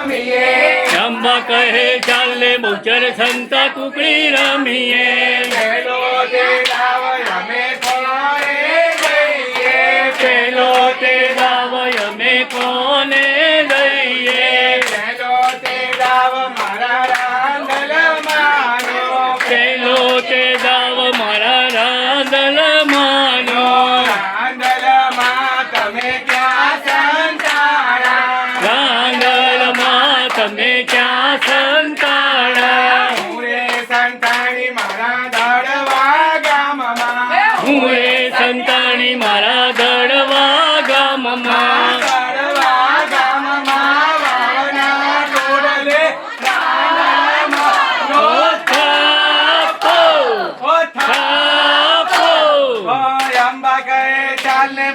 અંબા કહે ચાલે બહુચર સંતા કુકડી રમીએ. પેલો તે દાવ અમે કોને ગઈએ પેલો તે દાવ અમે કોને તમે ક્યાં સંતાડા હું રે સંતાણી મારા દડવા ગામમાં હું રે સંતાણી મારા દડવા ગામમાં દડવા ગામમાં વાવના ટોળલે રાંદલમાં ઓ રોજ થાપો ઓ થાપો થાય અંબા કહે ચાલને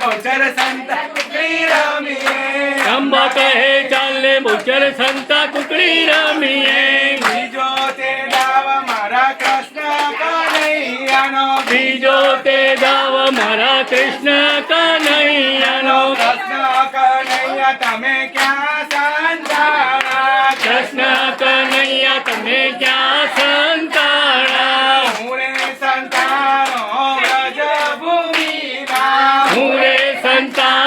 ચાલે મુચર સંતા કુકડી રમીએ. બીજો તે દાવ મારા કૃષ્ણ કનૈયાનો. બીજો તે દાવ મારા કૃષ્ણ કનૈયાનો. કૃષ્ણ કનૈયા તમે ક્યાં સંતાણા? કૃષ્ણ કનૈયા તમે ક્યાં સંતાણા? હું રે સંતાનો વ્રજ ભૂમિમાં હું સંતાન